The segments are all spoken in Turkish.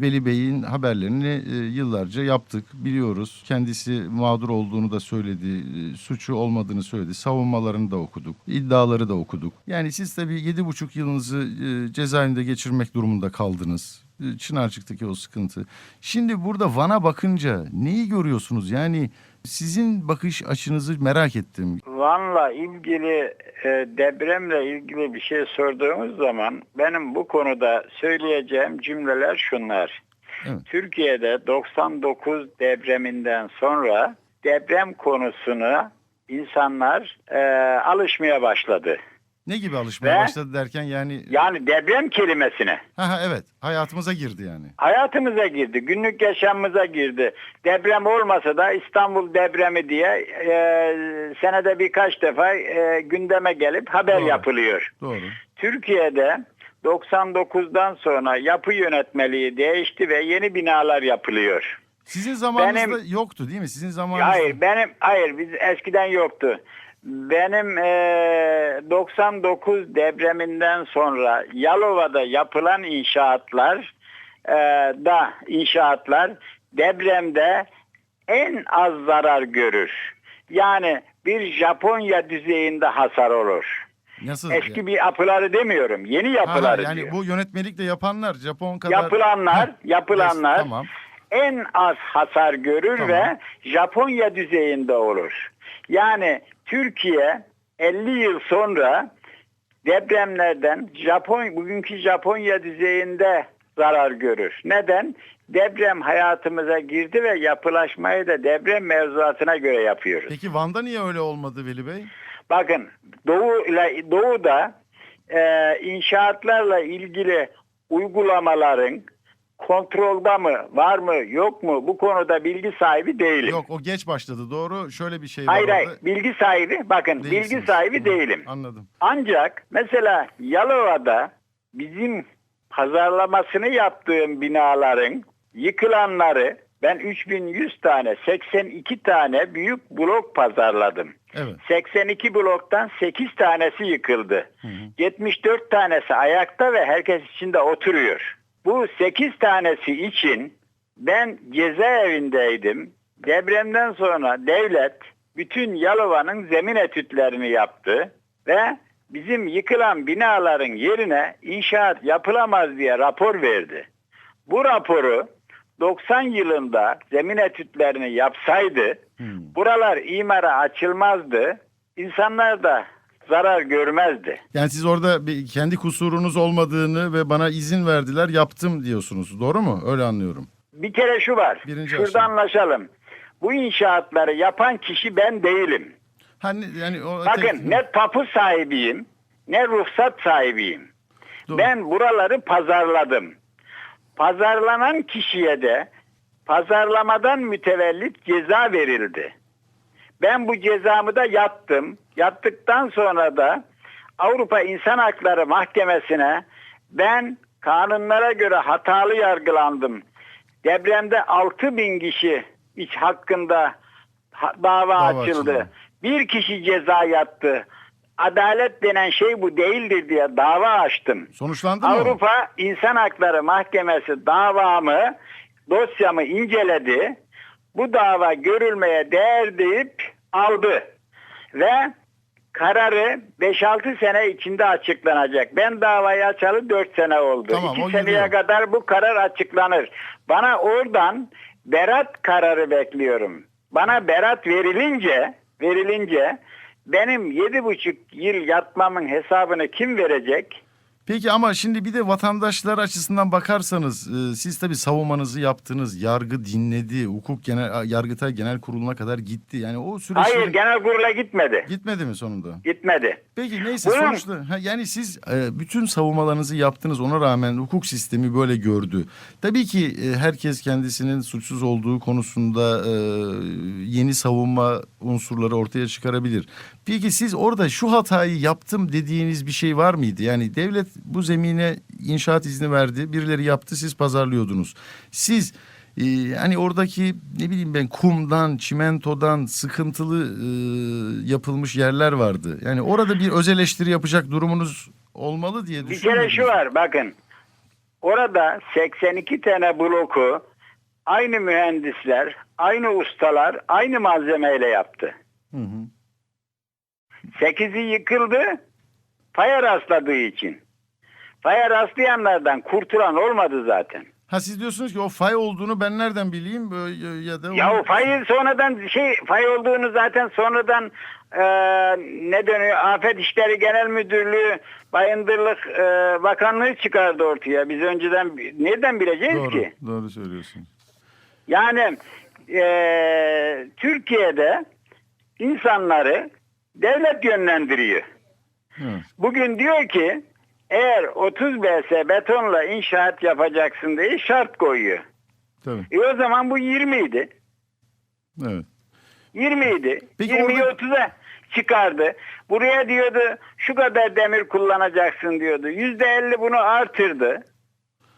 Veli Bey'in haberlerini e, yıllarca yaptık, biliyoruz. Kendisi mağdur olduğunu da söyledi, e, suçu olmadığını söyledi. Savunmalarını da okuduk, iddiaları da okuduk. Yani siz tabii yedi buçuk yılınızı e, cezaevinde geçirmek durumunda kaldınız. E, Çınarcık'taki o sıkıntı. Şimdi burada Van'a bakınca neyi görüyorsunuz? Yani sizin bakış açınızı merak ettim. Van'la ilgili e, depremle ilgili bir şey sorduğumuz zaman benim bu konuda söyleyeceğim cümleler şunlar. Evet. Türkiye'de 99 depreminden sonra deprem konusuna insanlar e, alışmaya başladı. Ne gibi alışmaya Ve- başladı derken yani... Yani deprem kelimesine. Ha, ha, evet hayatımıza girdi yani. hayatımıza girdi, günlük yaşamımıza girdi. Deprem olmasa da İstanbul depremi diye e, senede birkaç defa e, gündeme gelip haber Doğru. yapılıyor. Doğru. Türkiye'de 99'dan sonra yapı yönetmeliği değişti ve yeni binalar yapılıyor. Sizin zamanınızda Benim- yoktu değil mi? Sizin zamanınızda. Hayır benim hayır biz eskiden yoktu. Benim e, 99 depreminden sonra Yalova'da yapılan inşaatlar e, da inşaatlar depremde en az zarar görür. Yani bir Japonya düzeyinde hasar olur. Nasıl? Eski bir yapıları demiyorum. Yeni Ha, ha, yapıları yani diyor. bu yönetmelikle yapanlar Japon kadar. Yapılanlar, yapılanlar yes, tamam. en az hasar görür Tamam. ve Japonya düzeyinde olur. Yani Türkiye 50 yıl sonra depremlerden Japon bugünkü Japonya düzeyinde zarar görür. Neden? Deprem hayatımıza girdi ve yapılaşmayı da deprem mevzuatına göre yapıyoruz. Peki Van'da niye öyle olmadı Veli Bey? Bakın Doğu ile Doğu'da e, inşaatlarla ilgili uygulamaların kontrolda mı, var mı, yok mu bu konuda bilgi sahibi değilim. Yok o geç başladı doğru. Şöyle bir şey var hayır hayır bilgi sahibi bakın Değilsiniz. bilgi sahibi Hı, değilim. Anladım. Ancak mesela Yalova'da bizim pazarlamasını yaptığım binaların yıkılanları ben 3100 tane 82 tane büyük blok pazarladım. Evet. 82 bloktan 8 tanesi yıkıldı. Hı hı. 74 tanesi ayakta ve herkes içinde oturuyor. Bu 8 tanesi için ben cezaevindeydim. Depremden sonra devlet bütün Yalova'nın zemin etütlerini yaptı ve bizim yıkılan binaların yerine inşaat yapılamaz diye rapor verdi. Bu raporu 90 yılında zemin etütlerini yapsaydı Hmm. buralar imara açılmazdı. İnsanlar da zarar görmezdi. Yani siz orada bir, kendi kusurunuz olmadığını ve bana izin verdiler yaptım diyorsunuz. Doğru mu? Öyle anlıyorum. Bir kere şu var. Birinci Şurada aşama. anlaşalım. Bu inşaatları yapan kişi ben değilim. Hani yani o Bakın tek- ne tapu sahibiyim ne ruhsat sahibiyim. Doğru. Ben buraları pazarladım. Pazarlanan kişiye de pazarlamadan mütevellit ceza verildi. Ben bu cezamı da yattım. Yattıktan sonra da Avrupa İnsan Hakları Mahkemesi'ne ben kanunlara göre hatalı yargılandım. Depremde 6 bin kişi iç hakkında ha- dava, Dava açıldı. açıldı. Bir kişi ceza yattı. Adalet denen şey bu değildir diye dava açtım. Sonuçlandı mı? Avrupa İnsan Hakları Mahkemesi davamı, dosyamı inceledi. Bu dava görülmeye değer deyip aldı. Ve kararı 5-6 sene içinde açıklanacak. Ben davayı açalı 4 sene oldu. Tamam, 2 o seneye kadar bu karar açıklanır. Bana oradan berat kararı bekliyorum. Bana berat verilince verilince benim yedi buçuk yıl yatmamın hesabını kim verecek? Peki ama şimdi bir de vatandaşlar açısından bakarsanız e, siz tabii savunmanızı yaptınız. Yargı dinledi. Hukuk genel Yargıtay Genel Kurulu'na kadar gitti. Yani o süreç Hayır genel kurula gitmedi. gitmedi mi sonunda? Gitmedi. Peki neyse Buyurun. sonuçta ha, yani siz e, bütün savunmalarınızı yaptınız ona rağmen hukuk sistemi böyle gördü. Tabii ki e, herkes kendisinin suçsuz olduğu konusunda e, yeni savunma unsurları ortaya çıkarabilir. Peki siz orada şu hatayı yaptım dediğiniz bir şey var mıydı? Yani devlet bu zemine inşaat izni verdi birileri yaptı siz pazarlıyordunuz. Siz ee, hani oradaki ne bileyim ben kumdan, çimentodan sıkıntılı e, yapılmış yerler vardı. Yani orada bir öz eleştiri yapacak durumunuz olmalı diye Bir düşünüyorum. kere şu var bakın. orada 82 tane bloku aynı mühendisler, aynı ustalar, aynı malzemeyle yaptı. Hı hı. 8'i yıkıldı faya rastladığı için. Faya rastlayanlardan kurtulan olmadı zaten. Ha siz diyorsunuz ki o fay olduğunu ben nereden bileyim Böyle ya da Ya o fayı sonradan şey fay olduğunu zaten sonradan e, ne deniyor Afet İşleri Genel Müdürlüğü Bayındırlık e, Bakanlığı çıkardı ortaya. Biz önceden nereden bileceğiz doğru, ki? doğru söylüyorsunuz. Yani e, Türkiye'de insanları devlet yönlendiriyor. Evet. Bugün diyor ki eğer 30 BS betonla inşaat yapacaksın diye şart koyuyor. Tabii. E o zaman bu 20 idi. Evet. 20 idi. Peki 20'yi orada- 30'a çıkardı. Buraya diyordu şu kadar demir kullanacaksın diyordu. %50 bunu artırdı.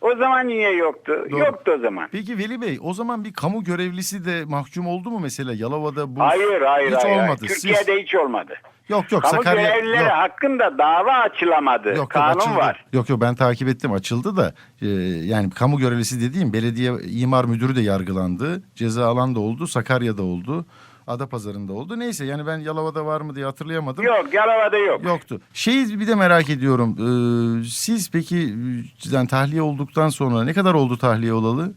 O zaman niye yoktu? Doğru. Yoktu o zaman. Peki Veli Bey o zaman bir kamu görevlisi de mahkum oldu mu mesela Yalova'da bu? Hayır hayır hiç hayır. olmadı. Türkiye'de Siz... hiç olmadı. Yok yok Kamu Sakarya görevlileri yok. hakkında dava açılamadı. Yok, yok, Kanun açıldı. var. Yok yok ben takip ettim açıldı da e, yani kamu görevlisi dediğim belediye imar müdürü de yargılandı. Ceza alan da oldu. Sakarya'da oldu. Adapazarı'nda oldu. Neyse yani ben Yalova'da var mı diye hatırlayamadım. Yok Yalova'da yok. Yoktu. Şeyi bir de merak ediyorum. Ee, siz peki e, yani tahliye olduktan sonra ne kadar oldu tahliye olalı?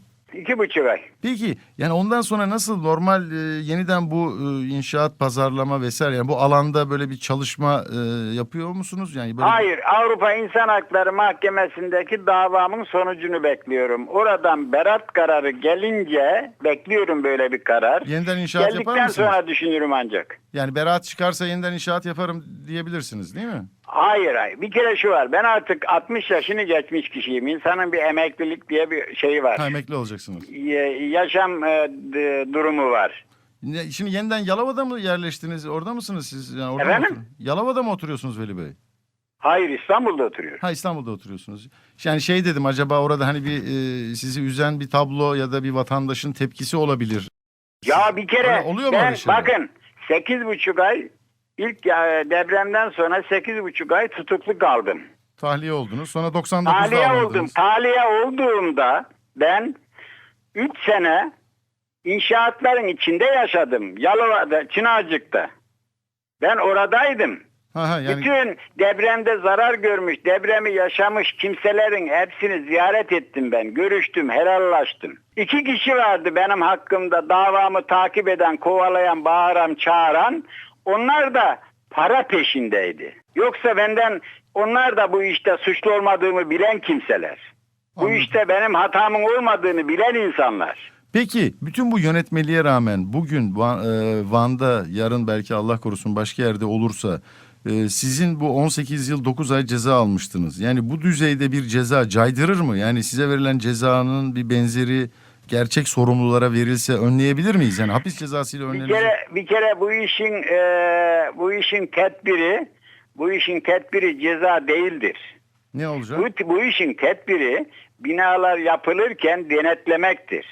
İki buçuk ay. Peki yani ondan sonra nasıl normal e, yeniden bu e, inşaat, pazarlama vesaire yani bu alanda böyle bir çalışma e, yapıyor musunuz? Yani böyle Hayır Avrupa İnsan Hakları Mahkemesi'ndeki davamın sonucunu bekliyorum. Oradan berat kararı gelince bekliyorum böyle bir karar. yeniden inşaat yapar Geldikten mısınız? sonra düşünürüm ancak. Yani beraat çıkarsa yeniden inşaat yaparım diyebilirsiniz değil mi? Hayır hayır. Bir kere şu var. Ben artık 60 yaşını geçmiş kişiyim. İnsanın bir emeklilik diye bir şeyi var. Ha, emekli olacaksınız. Yaşam e, durumu var. Ne- Şimdi yeniden Yalova'da mı yerleştiniz? Orada mısınız siz? Yani orada Efendim? Mı otur- Yalova'da mı oturuyorsunuz Veli Bey? Hayır İstanbul'da oturuyor. Ha İstanbul'da oturuyorsunuz. Yani şey dedim acaba orada hani bir e, sizi üzen bir tablo ya da bir vatandaşın tepkisi olabilir. Ya bir kere Öyle oluyor mu ben öyle şeyler? bakın 8,5 ay ilk ya, depremden sonra 8,5 ay tutuklu kaldım. Tahliye oldunuz. Sonra 99'da Tahliye alındınız. oldum. Tahliye olduğumda ben 3 sene inşaatların içinde yaşadım. Yalova'da, Çınarcık'ta. Ben oradaydım. Ha, ha, yani Bütün depremde zarar görmüş, depremi yaşamış kimselerin hepsini ziyaret ettim ben. Görüştüm, helallaştım. İki kişi vardı benim hakkımda davamı takip eden, kovalayan, bağıran, çağıran. Onlar da para peşindeydi. Yoksa benden onlar da bu işte suçlu olmadığımı bilen kimseler. Bu Anladım. işte benim hatamın olmadığını bilen insanlar. Peki bütün bu yönetmeliğe rağmen bugün Van- e, Van'da yarın belki Allah korusun başka yerde olursa e, sizin bu 18 yıl 9 ay ceza almıştınız. Yani bu düzeyde bir ceza caydırır mı? Yani size verilen cezanın bir benzeri gerçek sorumlulara verilse önleyebilir miyiz? Yani hapis cezasıyla Bir önlenecek. kere bir kere bu işin e, bu işin tedbiri bu işin tedbiri ceza değildir. Ne olacak? Bu, bu işin tedbiri binalar yapılırken denetlemektir.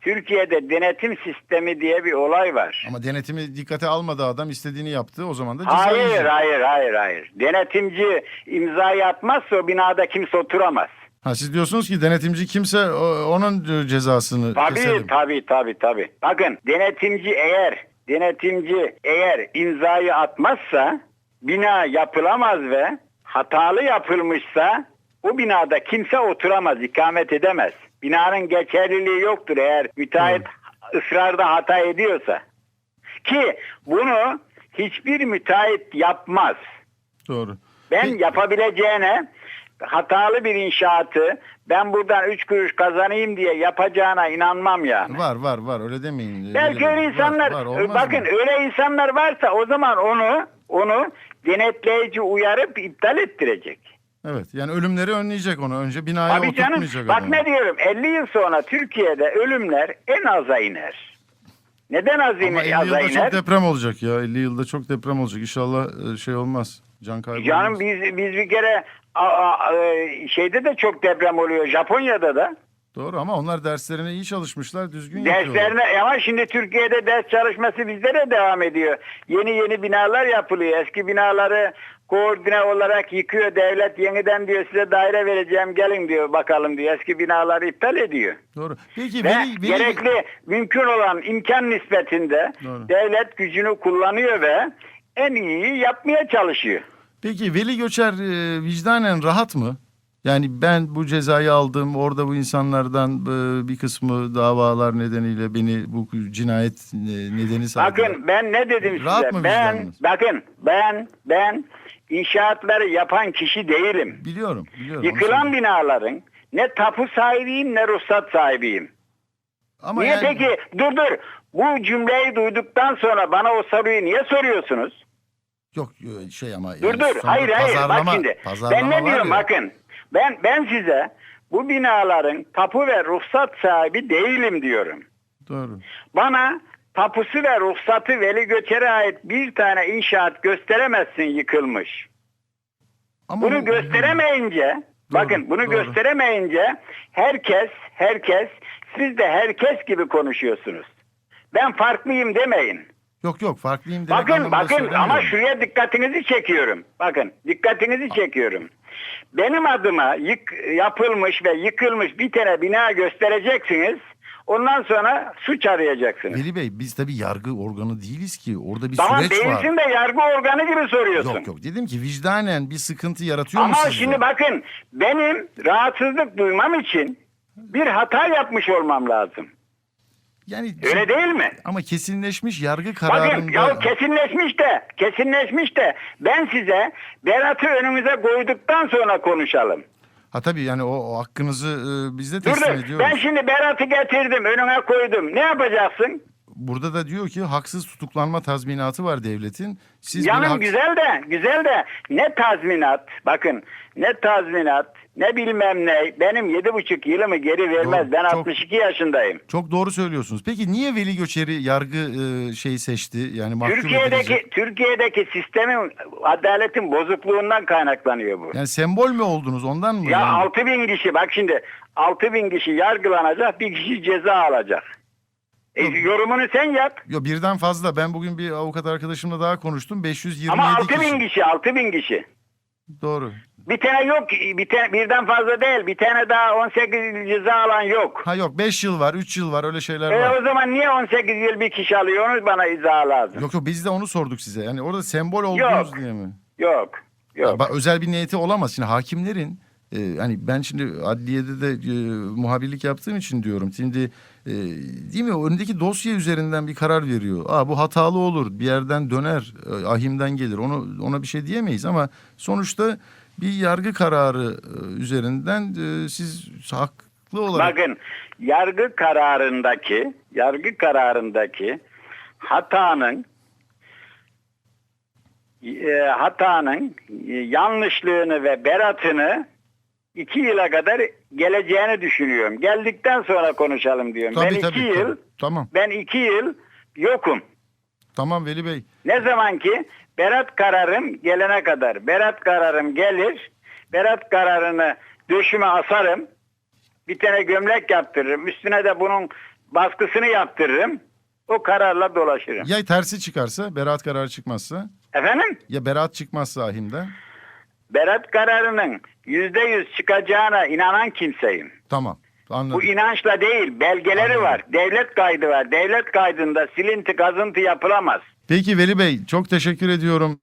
Türkiye'de denetim sistemi diye bir olay var. Ama denetimi dikkate almadı adam istediğini yaptı o zaman da ceza Hayır, yiyecek. hayır, hayır, hayır. Denetimci imza atmazsa o binada kimse oturamaz. Ha, siz diyorsunuz ki denetimci kimse onun cezasını Tabii, keselim. tabii, tabii, tabii. Bakın denetimci eğer denetimci eğer imzayı atmazsa bina yapılamaz ve hatalı yapılmışsa o binada kimse oturamaz, ikamet edemez. Binanın geçerliliği yoktur eğer müteahhit ısrarda hata ediyorsa. Ki bunu hiçbir müteahhit yapmaz. Doğru. Ben yapabileceğine hatalı bir inşaatı ben buradan üç kuruş kazanayım diye yapacağına inanmam yani. Var var var öyle demeyin. Belki Öyle- var, insanlar var, olmaz bakın mı? öyle insanlar varsa o zaman onu onu denetleyici uyarıp iptal ettirecek. Evet yani ölümleri önleyecek onu. Önce binaya Tabii canım oturtmayacak bak adamı. ne diyorum 50 yıl sonra Türkiye'de ölümler en aza iner. Neden az Ama iner, 50 aza yılda iner? çok deprem olacak ya. 50 yılda çok deprem olacak. İnşallah e, şey olmaz. Can kaybı Canım olmaz. biz biz bir kere a- a- e, şeyde de çok deprem oluyor Japonya'da da. Doğru ama onlar derslerine iyi çalışmışlar, düzgün yapıyorlar. Derslerine ama şimdi Türkiye'de ders çalışması bizde de devam ediyor. Yeni yeni binalar yapılıyor. Eski binaları koordine olarak yıkıyor devlet. Yeniden diyor size daire vereceğim gelin diyor bakalım diyor. Eski binaları iptal ediyor. Doğru. Peki Ve veli, veli, gerekli mümkün olan imkan nispetinde Doğru. devlet gücünü kullanıyor ve en iyiyi yapmaya çalışıyor. Peki Veli Göçer e, vicdanen rahat mı? Yani ben bu cezayı aldım. Orada bu insanlardan e, bir kısmı davalar nedeniyle beni bu cinayet e, nedeni saydılar. Bakın ben ne dedim Rahat size? mı Ben bakın ben ben inşaatları yapan kişi değilim. Biliyorum, biliyorum. Yıkılan binaların ne tapu sahibiyim ne ruhsat sahibiyim. Ama niye yani- peki dur dur bu cümleyi duyduktan sonra bana o soruyu niye soruyorsunuz? Yok şey ama. Dur yani dur hayır hayır bak şimdi ben ne diyorum ya. bakın ben ben size bu binaların tapu ve ruhsat sahibi değilim diyorum. Doğru. Bana tapusu ve ruhsatı Veli Göçer'e ait bir tane inşaat gösteremezsin yıkılmış. Ama Bunu bu- gösteremeyince bakın bunu doğru. gösteremeyince herkes herkes siz de herkes gibi konuşuyorsunuz. Ben farklıyım demeyin. Yok yok farklıyım demek Bakın bakın ama şuraya dikkatinizi çekiyorum. Bakın dikkatinizi çekiyorum. Benim adıma yık, yapılmış ve yıkılmış bir tane bina göstereceksiniz. Ondan sonra suç arayacaksınız. Veli Bey biz tabii yargı organı değiliz ki. Orada bir Tamam süreç var. değilsin de yargı organı gibi soruyorsun. Yok yok dedim ki vicdanen bir sıkıntı yaratıyor mu Ama sizde? şimdi bakın benim rahatsızlık duymam için bir hata yapmış olmam lazım. Yani Öyle değil mi? ama kesinleşmiş yargı Bakın kararında ya kesinleşmiş de kesinleşmiş de ben size Berat'ı önümüze koyduktan sonra konuşalım. Ha tabii yani o, o hakkınızı e, biz de teslim dur ediyoruz. ben şimdi Berat'ı getirdim önüne koydum. Ne yapacaksın? Burada da diyor ki haksız tutuklanma tazminatı var devletin. Siz Canım haks- güzel de güzel de ne tazminat bakın ne tazminat ne bilmem ne benim yedi buçuk yılımı geri vermez. Doğru, ben çok- 62 yaşındayım. Çok doğru söylüyorsunuz. Peki niye Veli Göçer'i yargı e, şeyi seçti? Yani mahkum Türkiye'deki edilecek. Türkiye'deki sistemin adaletin bozukluğundan kaynaklanıyor bu. Yani sembol mü oldunuz ondan mı? Ya yani? 6 bin kişi bak şimdi 6 bin kişi yargılanacak bir kişi ceza alacak. E, yorumunu sen yap. Yo, birden fazla. Ben bugün bir avukat arkadaşımla daha konuştum. 527 Ama 6 kişi. bin kişi 6 bin kişi. Doğru. Bir tane yok bir tane, birden fazla değil bir tane daha 18 ceza alan yok. Ha yok 5 yıl var 3 yıl var öyle şeyler E, var. o zaman niye 18 yıl bir kişi alıyor onu bana izah lazım. Yok yok biz de onu sorduk size. Yani orada sembol oldunuz Yok. diye mi? Yok. Yok. Bak, özel bir niyeti olamaz. Şimdi hakimlerin e, hani ben şimdi adliyede de e, muhabirlik yaptığım için diyorum. Şimdi e, değil mi önündeki dosya üzerinden bir karar veriyor. Aa bu hatalı olur. Bir yerden döner. e, ahimden gelir. Onu ona bir şey diyemeyiz ama sonuçta bir yargı kararı e, üzerinden e, siz haklı olarak Bakın yargı kararındaki yargı kararındaki hatanın e, hatanın e, yanlışlığını ve beratını iki yıla kadar geleceğini düşünüyorum. Geldikten sonra konuşalım diyorum. Tabii, ben iki tabii, yıl tabii. Tamam. ben iki yıl yokum. Tamam Veli Bey. Ne zaman ki berat kararım gelene kadar. Berat kararım gelir. Berat kararını döşüme asarım. Bir tane gömlek yaptırırım. Üstüne de bunun baskısını yaptırırım. O kararla dolaşırım. Ya tersi çıkarsa, beraat kararı çıkmazsa, Efendim? ya beraat çıkmazsa ahimden. Berat kararının yüzde yüz çıkacağına inanan kimseyim. Tamam. Anladım. Bu inançla değil, belgeleri Anladım. var. Devlet kaydı var. Devlet kaydında silinti kazıntı yapılamaz. Peki Veli Bey çok teşekkür ediyorum.